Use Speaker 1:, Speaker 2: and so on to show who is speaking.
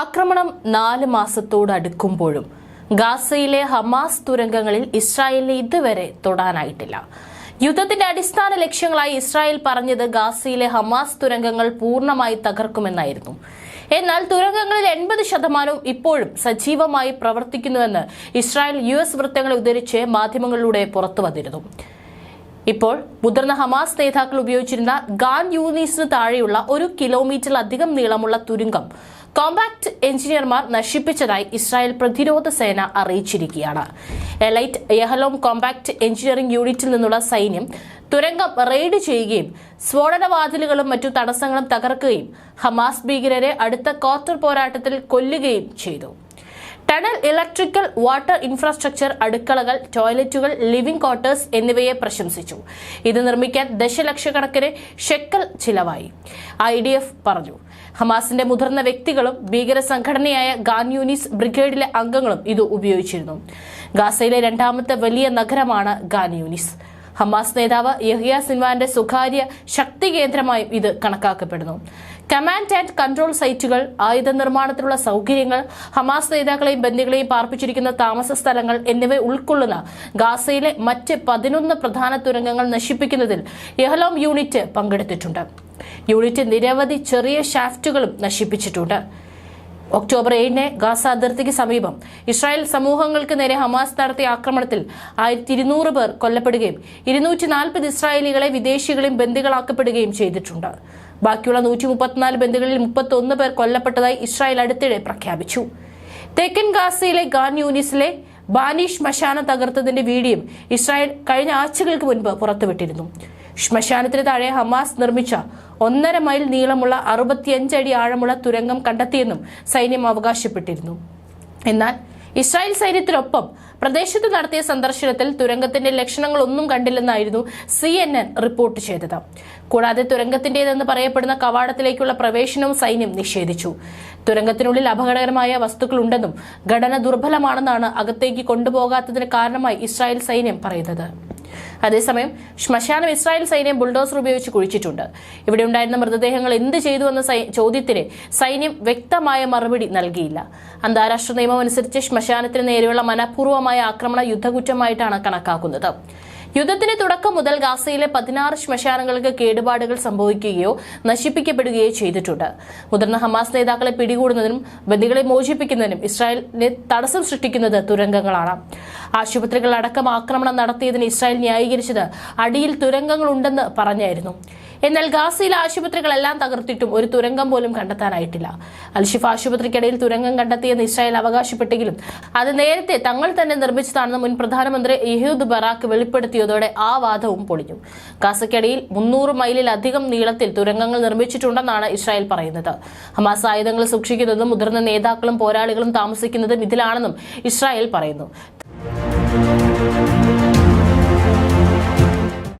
Speaker 1: ആക്രമണം നാല് മാസത്തോടടുക്കുമ്പോഴും ഗാസയിലെ ഹമാസ് തുരങ്കങ്ങളിൽ ഇസ്രായേലിന് ഇതുവരെ തൊടാനായിട്ടില്ല. യുദ്ധത്തിന്റെ അടിസ്ഥാന ലക്ഷ്യങ്ങളായി ഇസ്രായേൽ പറഞ്ഞത് ഗാസയിലെ ഹമാസ് തുരങ്കങ്ങൾ പൂർണമായി തകർക്കുമെന്നായിരുന്നു. എന്നാൽ തുരങ്കങ്ങളിൽ എൺപത് ശതമാനവും ഇപ്പോഴും സജീവമായി പ്രവർത്തിക്കുന്നുവെന്ന് ഇസ്രായേൽ യു എസ് വൃത്തങ്ങളെ ഉദ്ധരിച്ച് മാധ്യമങ്ങളിലൂടെ പുറത്തു വന്നിരുന്നു ഇപ്പോൾ മുതിർന്ന ഹമാസ് നേതാക്കൾ ഉപയോഗിച്ചിരുന്ന ഗാൻ യൂണീസിന് താഴെയുള്ള ഒരു കിലോമീറ്ററിലധികം നീളമുള്ള തുരുങ്കം കോമ്പാക്ട് എഞ്ചിനീയർമാർ നശിപ്പിച്ചതായി ഇസ്രായേൽ പ്രതിരോധ സേന അറിയിച്ചിരിക്കുകയാണ്. എലൈറ്റ് യഹലോം കോമ്പാക്ട് എഞ്ചിനീയറിംഗ് യൂണിറ്റിൽ നിന്നുള്ള സൈന്യം തുരങ്കം റെയ്ഡ് ചെയ്യുകയും സ്ഫോടനവാതിലുകളും മറ്റു തടസ്സങ്ങളും തകർക്കുകയും ഹമാസ് ഭീകരരെ അടുത്ത ക്വാർട്ടർ പോരാട്ടത്തിൽ കൊല്ലുകയും ചെയ്തു. ടണൽ ഇലക്ട്രിക്കൽ വാട്ടർ ഇൻഫ്രാസ്ട്രക്ചർ അടുക്കളകൾ ടോയ്ലറ്റുകൾ ലിവിംഗ് ക്വാർട്ടേഴ്സ് എന്നിവയെ പ്രശംസിച്ചു. ഇത് നിർമ്മിക്കാൻ ദശലക്ഷക്കണക്കിന് ഷെക്കൽ ചിലവായി. ഐ ഡി എഫ് പറഞ്ഞു. ഹമാസിന്റെ മുതിർന്ന വ്യക്തികളും ഭീകര സംഘടനയായ ഗാൻ യൂനിസ് ബ്രിഗേഡിലെ അംഗങ്ങളും ഇത് ഉപയോഗിച്ചിരുന്നു. ഗാസയിലെ രണ്ടാമത്തെ വലിയ നഗരമാണ് ഗാൻ യൂനിസ് ഹമാസ് നേതാവ് യഹിയ സിൻവാന്റെ സ്വകാര്യ ശക്തി കേന്ദ്രമായും ഇത് കണക്കാക്കപ്പെടുന്നു. കമാൻഡ് ആൻഡ് കൺട്രോൾ സൈറ്റുകൾ ആയുധ നിർമ്മാണത്തിനുള്ള സൗകര്യങ്ങൾ ഹമാസ് നേതാക്കളെയും ബന്ദികളെയും പാർപ്പിച്ചിരിക്കുന്ന താമസ സ്ഥലങ്ങൾ എന്നിവ ഉൾക്കൊള്ളുന്ന ഗാസയിലെ മറ്റ് പതിനൊന്ന് പ്രധാന തുരങ്കങ്ങൾ നശിപ്പിക്കുന്നതിൽ യഹലോം യൂണിറ്റ് പങ്കെടുത്തിട്ടുണ്ട്. യൂണിറ്റ് നിരവധി ചെറിയ ഷാഫ്റ്റുകളും നശിപ്പിച്ചിട്ടുണ്ട്. ഒക്ടോബർ ഏഴിന് ഗാസ അതിർത്തിക്ക് സമീപം ഇസ്രായേൽ സമൂഹങ്ങൾക്ക് നേരെ ഹമാസ് നടത്തിയ ആക്രമണത്തിൽ ആയിരത്തി ഇരുന്നൂറ് പേർ കൊല്ലപ്പെടുകയും ഇരുന്നൂറ്റി നാൽപ്പത് ഇസ്രായേലികളെ വിദേശികളെയും ബന്ദികളാക്കപ്പെടുകയും ചെയ്തിട്ടുണ്ട്. ബാക്കിയുള്ള നൂറ്റി മുപ്പത്തിനാല് ബന്ദികളിൽ മുപ്പത്തൊന്ന് പേർ കൊല്ലപ്പെട്ടതായി ഇസ്രായേൽ അടുത്തിടെ പ്രഖ്യാപിച്ചു. തെക്കൻ ഗാസയിലെ ഗാൻ യൂനിസിലെ ബാനിഷ് ശ്മശാന തകർത്തതിന്റെ വീഡിയോ ഇസ്രായേൽ കഴിഞ്ഞ ആഴ്ചകൾക്ക് മുൻപ് പുറത്തുവിട്ടിരുന്നു. ശ്മശാനത്തിന് താഴെ ഹമാസ് നിർമ്മിച്ച ഒന്നര മൈൽ നീളമുള്ള അറുപത്തിയഞ്ചടി ആഴമുള്ള തുരങ്കം കണ്ടെത്തിയെന്നും സൈന്യം അവകാശപ്പെട്ടിരുന്നു. എന്നാൽ ഇസ്രായേൽ സൈന്യത്തിനൊപ്പം പ്രദേശത്ത് നടത്തിയ സന്ദർശനത്തിൽ തുരങ്കത്തിന്റെ ലക്ഷണങ്ങളൊന്നും കണ്ടില്ലെന്നായിരുന്നു സി എൻ എൻ റിപ്പോർട്ട് ചെയ്തത്. കൂടാതെ തുരങ്കത്തിന്റേതെന്ന് പറയപ്പെടുന്ന കവാടത്തിലേക്കുള്ള പ്രവേശനവും സൈന്യം നിഷേധിച്ചു. തുരങ്കത്തിനുള്ളിൽ അപകടകരമായ വസ്തുക്കളുണ്ടെന്നും ഘടന ദുർബലമാണെന്നാണ് അകത്തേക്ക് കൊണ്ടുപോകാത്തതിന് കാരണമായി ഇസ്രായേൽ സൈന്യം പറയുന്നത്. അതേസമയം ശ്മശാനം ഇസ്രായേൽ സൈന്യം ബുൾഡോസർ ഉപയോഗിച്ച് കുഴിച്ചിട്ടുണ്ട്. ഇവിടെ ഉണ്ടായിരുന്ന മൃതദേഹങ്ങൾ എന്ത് ചെയ്തു എന്ന ചോദ്യത്തിന് സൈന്യം വ്യക്തമായ മറുപടി നൽകിയില്ല. അന്താരാഷ്ട്ര നിയമം അനുസരിച്ച് ശ്മശാനത്തിന് നേരെയുള്ള മനഃപൂർവമായ ആക്രമണ യുദ്ധകുറ്റമായിട്ടാണ് കണക്കാക്കുന്നത്. യുദ്ധത്തിന്റെ തുടക്കം മുതൽ ഗാസയിലെ പതിനാറ് ശ്മശാനങ്ങൾക്ക് കേടുപാടുകൾ സംഭവിക്കുകയോ നശിപ്പിക്കപ്പെടുകയോ ചെയ്തിട്ടുണ്ട്. മുതിർന്ന ഹമാസ് നേതാക്കളെ പിടികൂടുന്നതിനും ബന്ദികളെ മോചിപ്പിക്കുന്നതിനും ഇസ്രായേലിനെ തടസ്സം സൃഷ്ടിക്കുന്നത് തുരങ്കങ്ങളാണ്. ആശുപത്രികൾ അടക്കം ആക്രമണം നടത്തിയതിന് ഇസ്രായേൽ ന്യായീകരിച്ചത് അടിയിൽ തുരങ്കങ്ങളുണ്ടെന്ന് പറഞ്ഞായിരുന്നു. എന്നാൽ ഗാസയിലെ ആശുപത്രികളെല്ലാം തകർത്തിട്ടും ഒരു തുരങ്കം പോലും കണ്ടെത്താനായിട്ടില്ല. അൽഷിഫ് ആശുപത്രിക്കിടയിൽ തുരങ്കം കണ്ടെത്തിയെന്ന് ഇസ്രായേൽ അവകാശപ്പെട്ടെങ്കിലും അത് നേരത്തെ തങ്ങൾ തന്നെ നിർമ്മിച്ചതാണെന്ന് മുൻ പ്രധാനമന്ത്രി യഹൂദ് ബറാക്ക് വെളിപ്പെടുത്തിയതോടെ ആ വാദവും പൊളിഞ്ഞു. ഗാസയ്ക്കിടയിൽ മുന്നൂറ് മൈലിലധികം നീളത്തിൽ തുരങ്കങ്ങൾ നിർമ്മിച്ചിട്ടുണ്ടെന്നാണ് ഇസ്രായേൽ പറയുന്നത്. ഹമാസ് ആയുധങ്ങൾ സൂക്ഷിക്കുന്നതും മുതിർന്ന നേതാക്കളും പോരാളികളും താമസിക്കുന്നതും ഇതിലാണെന്നും ഇസ്രായേൽ പറയുന്നു.